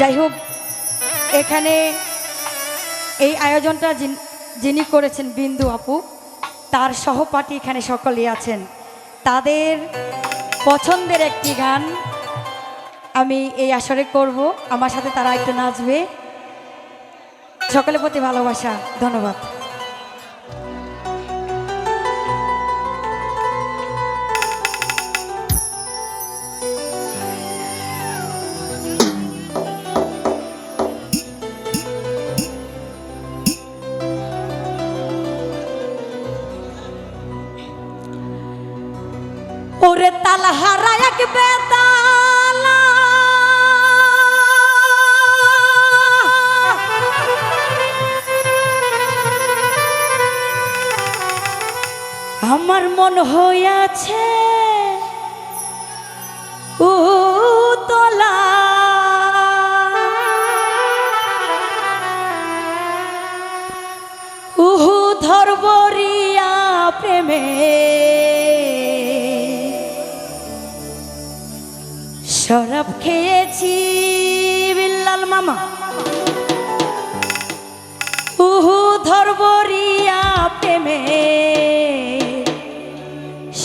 যাই হোক এখানে এই আয়োজনটা যিন- করেছেন বিন্দু আপু, তার সহপাঠী এখানে সকলেই আছেন। তাদের পছন্দের একটি গান আমি এই আসরে করব। আমার সাথে তারা একটু নাচবে। সকলের প্রতি ভালোবাসা, ধন্যবাদ। মন হইয়াছে উতলা। খেয়েছি বিল্লাল মামা। উহু ধরবরিয়া প্রেমে।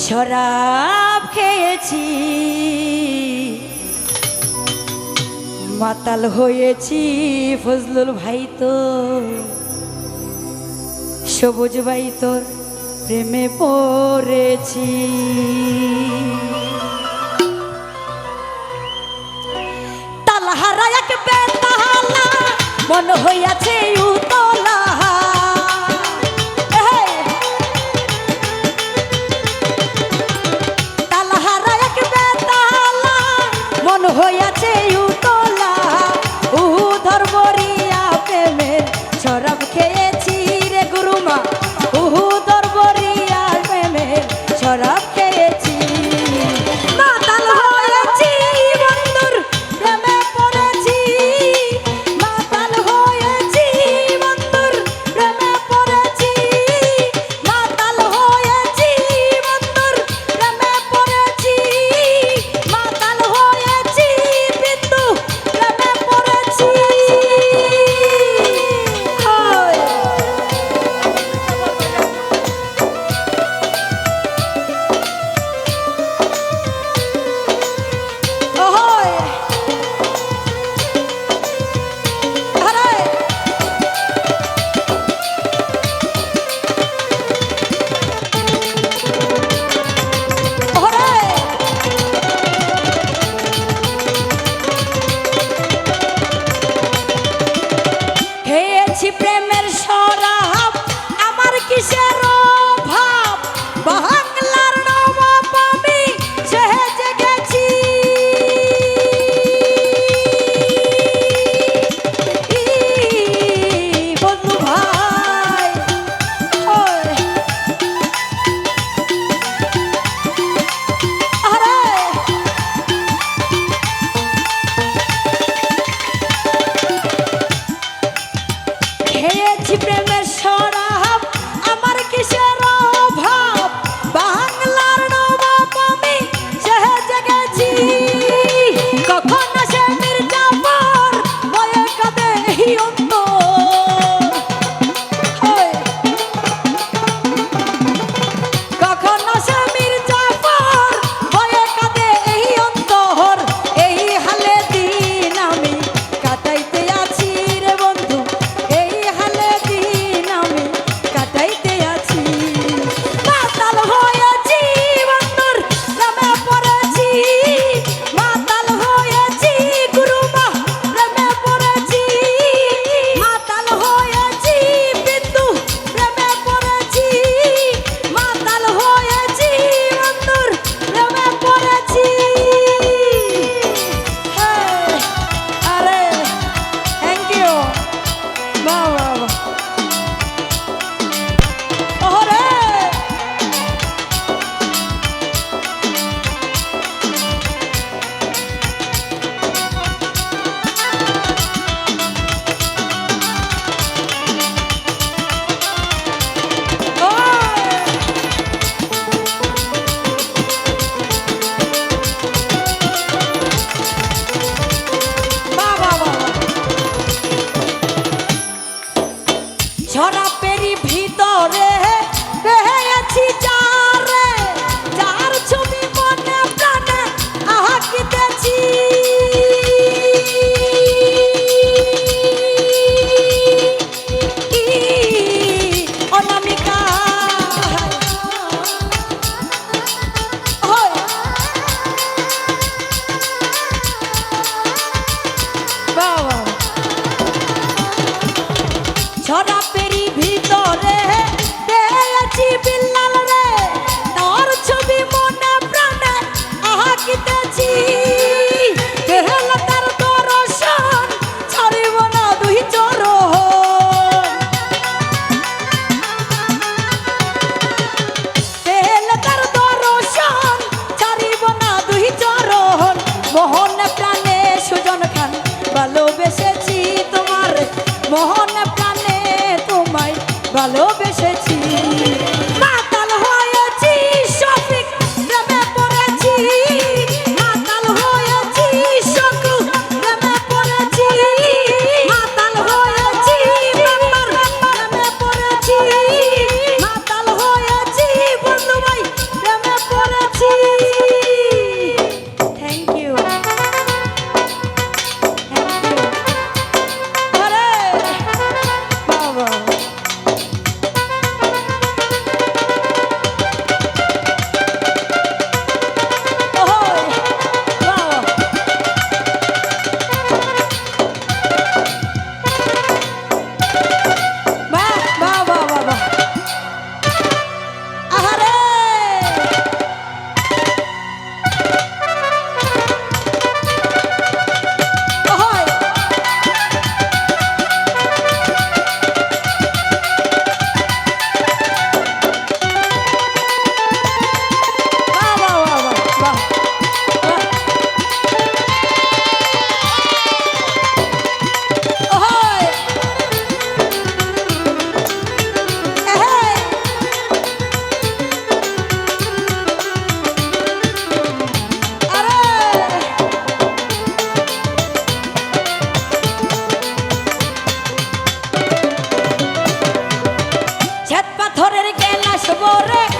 শরাব খেয়েছি। মাতাল হয়েছি ফজলুল ভাই তো। সবুজ ভাই তোর প্রেমে পড়েছি। তালহারা এক বেতালা, মন হইয়াছে উতলা। বরে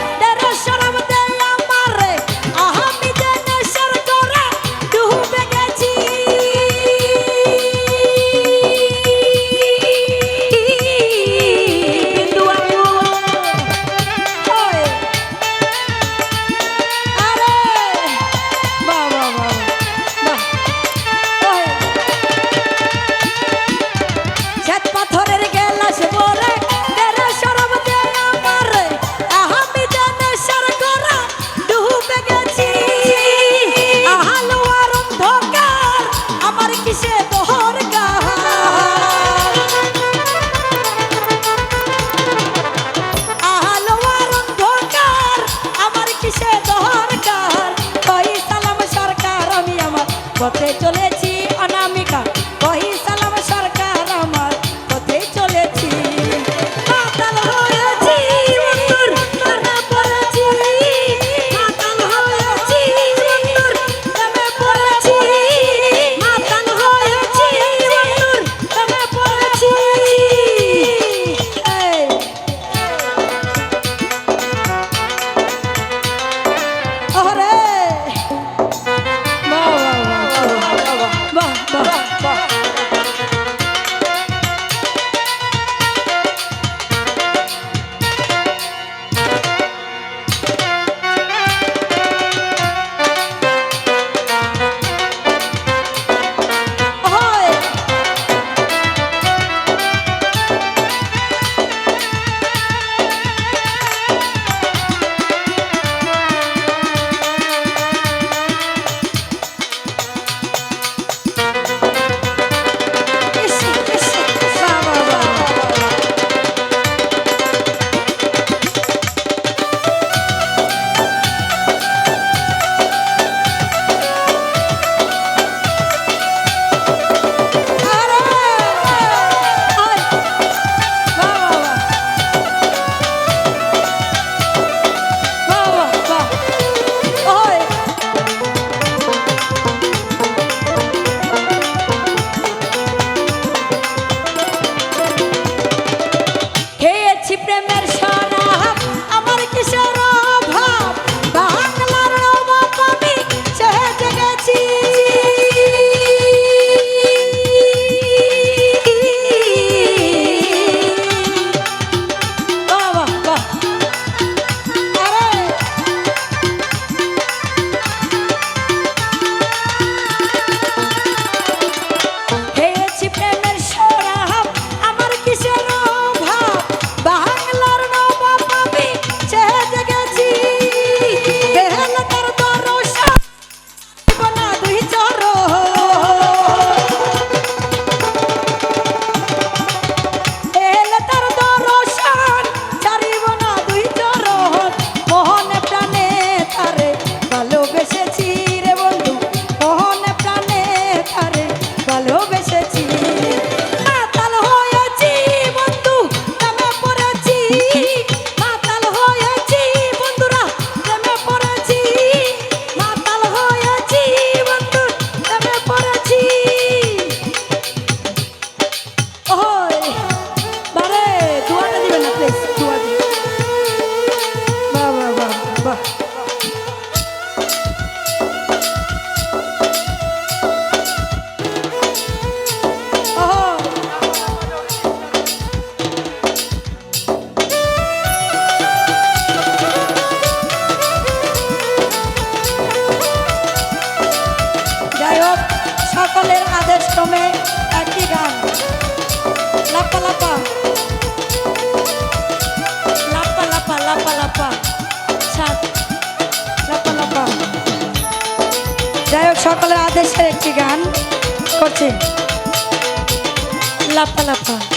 কলমে একই গান। লাপা লাপা। লাপা লাপা লাপা লাপা। ছাদ। লাপা লাপা। যাই হোক, সকলের আদেশের একটি গান করছি। লাপা লাপা।